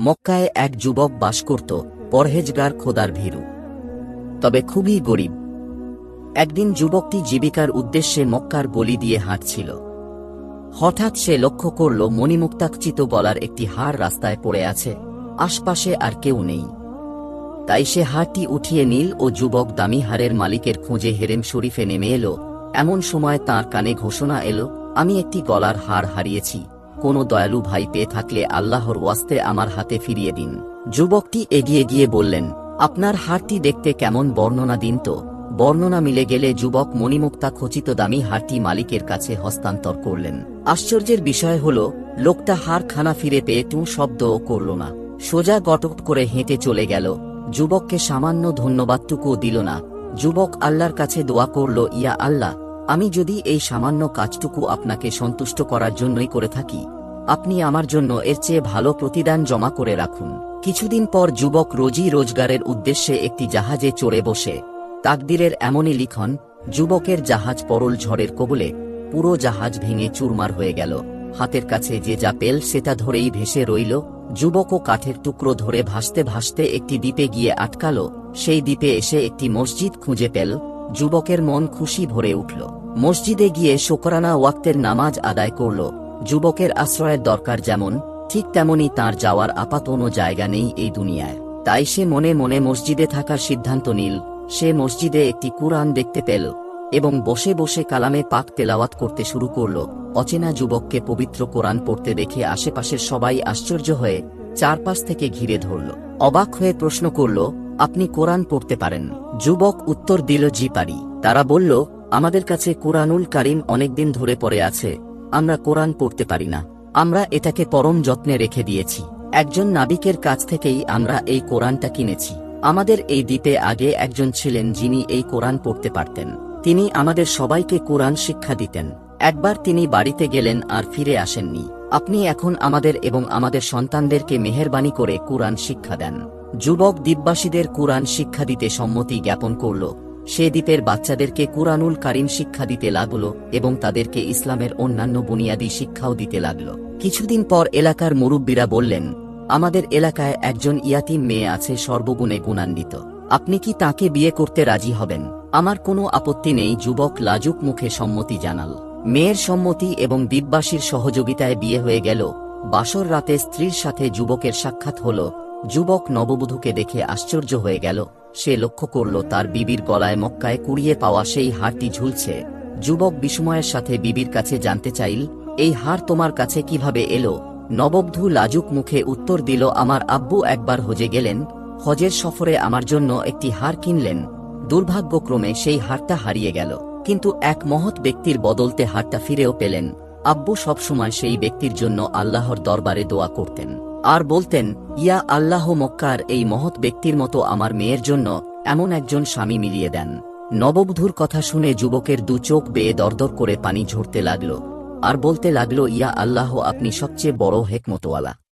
মক্কায় এক যুবক বাস করত পরহেজগার খোদার ভীরু। তবে খুবই গরিব। একদিন যুবকটি জীবিকার উদ্দেশ্যে মক্কার গলি দিয়ে হাঁটছিল। হঠাৎ সে লক্ষ্য করল মণিমুক্তাকচিত গলার একটি হাড় রাস্তায় পড়ে আছে, আশপাশে আর কেউ নেই। তাই সে হাড়টি উঠিয়ে নীল ও যুবক দামি হারের মালিকের খোঁজে হেরেম শরীফে নেমে এলো। এমন সময় তার কানে ঘোষণা এলো, আমি একটি গলার হাড় হারিয়েছি। কোনো দয়ালু ভাই পেয়ে থাকলে আল্লাহর ওয়াস্তে আমার হাতে ফিরিয়ে দিন। যুবকটি এগিয়ে গিয়ে বললেন, আপনার হাড়টি দেখতে কেমন বর্ণনা দিন তো? বর্ণনা মিলে গেলে যুবক মণিমুক্তা খচিত দামি হাড়টি মালিকের কাছে হস্তান্তর করলেন। আশ্চর্যের বিষয় হল, লোকটা হাড় খানা ফিরে পেয়ে টু শব্দও করল না। সোজা গটক করে হেঁটে চলে গেল। যুবককে সামান্য ধন্যবাদটুকুও দিল না। যুবক আল্লাহর কাছে দোয়া করল, ইয়া আল্লাহ, আমি যদি এই সামান্য কাজটুকু আপনাকে সন্তুষ্ট করার জন্যই করে থাকি আপনি আমার জন্য এর চেয়ে ভালো প্রতিদান জমা করে রাখুন। কিছুদিন পর যুবক রোজি রোজগারের উদ্দেশ্যে একটি জাহাজে চড়ে বসে। তাকদিরের এমনই লিখন, যুবকের জাহাজ পরল ঝড়ের কবলে, পুরো জাহাজ ভেঙে চুরমার হয়ে গেল। হাতের কাছে যে যা পেল সেটা ধরেই ভেসে রইল। যুবকও কাঠের টুকরো ধরে ভাসতে ভাসতে একটি দ্বীপে গিয়ে আটকাল। সেই দ্বীপে এসে একটি মসজিদ খুঁজে পেল। যুবকের মন খুশি ভরে উঠল। মসজিদে গিয়ে শোকরানা ওয়াক্তের নামাজ আদায় করল। যুবকের আশ্রয়ের দরকার যেমন, ঠিক তেমনি তার যাওয়ার আপাত কোনো জায়গা নেই এই দুনিয়ায়। তাই সে মনে মনে মসজিদে থাকার সিদ্ধান্ত নিল। সে মসজিদে একটি কুরআন দেখতে পেল এবং বসে বসে কালামে পাক তেলাওয়াত করতে শুরু করল। অচেনা যুবককে পবিত্র কোরআন পড়তে দেখে আশেপাশের সবাই আশ্চর্য হয়ে চারপাশ থেকে ঘিরে ধরল। অবাক হয়ে প্রশ্ন করল, আপনি কোরআন পড়তে পারেন? যুবক উত্তর দিল, জি পারি। তারা বলল, আমাদের কাছে কোরআনুল কারিম অনেকদিন ধরে পড়ে আছে। আমরা কোরআন পড়তে পারি না। আমরা এটাকে পরম যত্নে রেখে দিয়েছি। একজন নাবিকের কাছ থেকেই আমরা এই কোরআনটা কিনেছি। আমাদের এই দ্বীপে আগে একজন ছিলেন যিনি এই কোরআন পড়তে পারতেন। তিনি আমাদের সবাইকে কোরআন শিক্ষা দিতেন। একবার তিনি বাড়িতে গেলেন আর ফিরে আসেননি। আপনি এখন আমাদের এবং আমাদের সন্তানদেরকে মেহেরবানি করে কোরআন শিক্ষা দেন। যুবক দ্বীপবাসীদের কোরআন শিক্ষা দিতে সম্মতি জ্ঞাপন করল। সে দ্বীপের বাচ্চাদেরকে কুরআনুল কারিম শিক্ষা দিতে লাগল এবং তাদেরকে ইসলামের অন্যান্য বুনিয়াদী শিক্ষাও দিতে লাগল। কিছুদিন পর এলাকার মুরব্বীরা বললেন, আমাদের এলাকায় একজন ইয়াতিম মেয়ে আছে সর্বগুণে গুণান্বিত। আপনি কি তাকে বিয়ে করতে রাজি হবেন? আমার কোনো আপত্তি নেই। যুবক লাজুক মুখে সম্মতি জানাল। মেয়ের সম্মতি এবং দ্বীপবাসীর সহযোগিতায় বিয়ে হয়ে গেল। বাসর রাতে স্ত্রীর সাথে যুবকের সাক্ষাৎ হল। যুবক নববধূকে দেখে আশ্চর্য হয়ে গেল। সে লক্ষ্য করল তার বিবির গলায় মক্কায় কুড়িয়ে পাওয়া সেই হারটি ঝুলছে। যুবক বিস্ময়ের সাথে বিবির কাছে জানতে চাইল, এই হার তোমার কাছে কীভাবে এলো? নববধূ লাজুক মুখে উত্তর দিল, আমার আব্বু একবার হজে গেলেন। হজের সফরে আমার জন্য একটি হার কিনলেন। দুর্ভাগ্যক্রমে সেই হারটা হারিয়ে গেল। কিন্তু এক মহৎ ব্যক্তির বদলতে হারটা ফিরেও পেলেন। আব্বু সবসময় সেই ব্যক্তির জন্য আল্লাহর দরবারে দোয়া করতেন। আর বলতেন, ইয়া আল্লাহ মক্কার এই মহৎ ব্যক্তির মতো আমার মেয়ের জন্য এমন একজন স্বামী মিলিয়ে দেন। নববধূর কথা শুনে যুবকের দু চোখ বেয়ে দরদর করে পানি ঝরতে লাগল। আর বলতে লাগল, ইয়া আল্লাহ, আপনি সবচেয়ে বড় হেকমতওয়ালা।